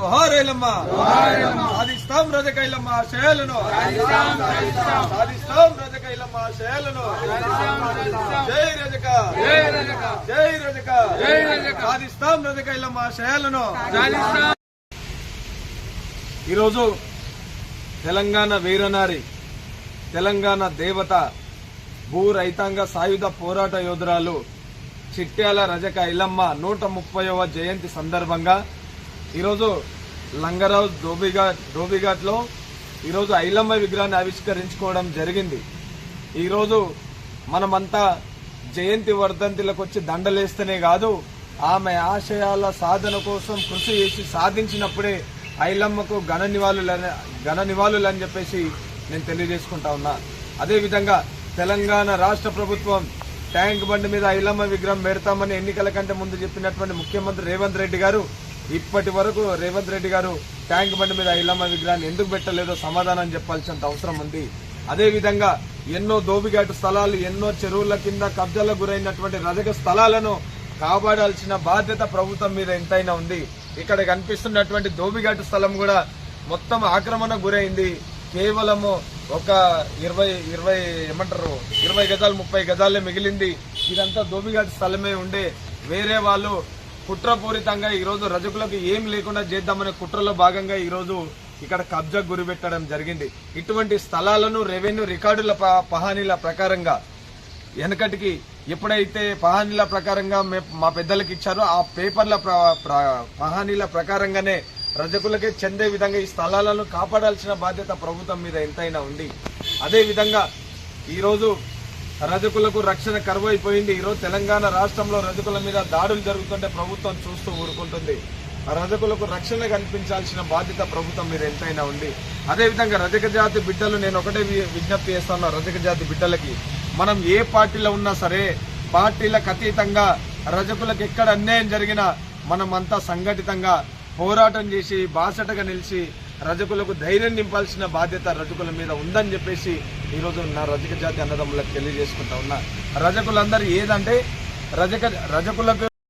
జోహార్ సాధిస్తాం రజకైలమ్మ ఆశయాలను. సాధిస్తాం రజకైలమ్మ ఆశయాలను. జై రజక. జై రజక. సాధిస్తాం రజకైలమ్మ ఆశయాలను. ఈరోజు తెలంగాణ వీరనారి తెలంగాణ దేవత భూ రైతాంగ సాయుధ పోరాట యోధురాలు చిట్యాల రజక ఇలమ్మ నూట ముప్పైవ జయంతి సందర్భంగా ఈరోజు లంగరావు ధోబీఘాట్ ధోబీఘాట్లో ఈరోజు ఐలమ్మ విగ్రహాన్ని ఆవిష్కరించుకోవడం జరిగింది. ఈరోజు మనమంతా జయంతి వర్ధంతిలకు వచ్చి దండలేస్తేనే కాదు ఆమె ఆశయాల సాధన కోసం కృషి చేసి సాధించినప్పుడే ఐలమ్మకు ఘన నివాళులని ఘన నివాళులు అని చెప్పేసి నేను తెలియజేసుకుంటా ఉన్నా. అదేవిధంగా తెలంగాణ రాష్ట్ర ప్రభుత్వం ట్యాంక్ బండి మీద ఐలమ్మ విగ్రహం పెడతామని ఎన్నికల కంటే ముందు చెప్పినటువంటి ముఖ్యమంత్రి రేవంత్ రెడ్డి గారు ఇప్పటి వరకు రేవంత్ రెడ్డి గారు ట్యాంక్ బండి మీద ఇల్లమ్మ విగ్రహాన్ని ఎందుకు పెట్టలేదో సమాధానం చెప్పాల్సినంత అవసరం ఉంది. అదేవిధంగా ఎన్నో దోబిఘాటు స్థలాలు ఎన్నో చెరువుల కింద కబ్జాలకు గురైనటువంటి రజక స్థలాలను కాపాడాల్సిన బాధ్యత ప్రభుత్వం మీద ఎంతైనా ఉంది. ఇక్కడ కనిపిస్తున్నటువంటి దోబిఘాటు స్థలం కూడా మొత్తం ఆక్రమణ గురైంది. కేవలము ఒక ఇరవై ఇరవై ఏమంటారు ఇరవై గజాలు ముప్పై గజాలే మిగిలింది. ఇదంతా దోబిఘాటు స్థలమే ఉండే వేరే వాళ్ళు కుట్రపూరితంగా ఈరోజు రజకులకు ఏం లేకుండా చేద్దామనే కుట్రలో భాగంగా ఈరోజు ఇక్కడ కబ్జా గురి పెట్టడం జరిగింది. ఇటువంటి స్థలాలను రెవెన్యూ రికార్డుల ప- పహానీల ప్రకారంగా వెనకటికి ఎప్పుడైతే పహానీల ప్రకారంగా మా పెద్దలకు ఇచ్చారో ఆ పేపర్ల పహానీల ప్రకారంగానే రజకులకే చెందే విధంగా ఈ స్థలాలను కాపాడాల్సిన బాధ్యత ప్రభుత్వం మీద ఎంతైనా ఉంది. అదేవిధంగా ఈరోజు రజకులకు రక్షణ కరువైపోయింది. ఈరోజు తెలంగాణ రాష్ట్రంలో రజకుల మీద దాడులు జరుగుతుంటే ప్రభుత్వం చూస్తూ ఊరుకుంటుంది. రజకులకు రక్షణ కల్పించాల్సిన బాధ్యత ప్రభుత్వం మీద ఎంతైనా ఉంది. అదేవిధంగా రజక జాతి బిడ్డలు నేను ఒకటే వి- విజ్ఞప్తి చేస్తాను రజక జాతి బిడ్డలకి మనం ఏ పార్టీలో ఉన్నా సరే పార్టీలకు అతీతంగా రజకులకు ఎక్కడ అన్యాయం జరిగినా మనమంతా సంఘటితంగా పోరాటం చేసి బాసటగా నిలిచి రజకులకు ధైర్యం నింపాల్సిన బాధ్యత రజకుల మీద ఉందని చెప్పేసి ఈరోజు నా రజక జాతి అన్నదమ్ములకు తెలియజేసుకుంటా ఉన్నా. రజకులందరూ ఏదంటే రజక రజకులకు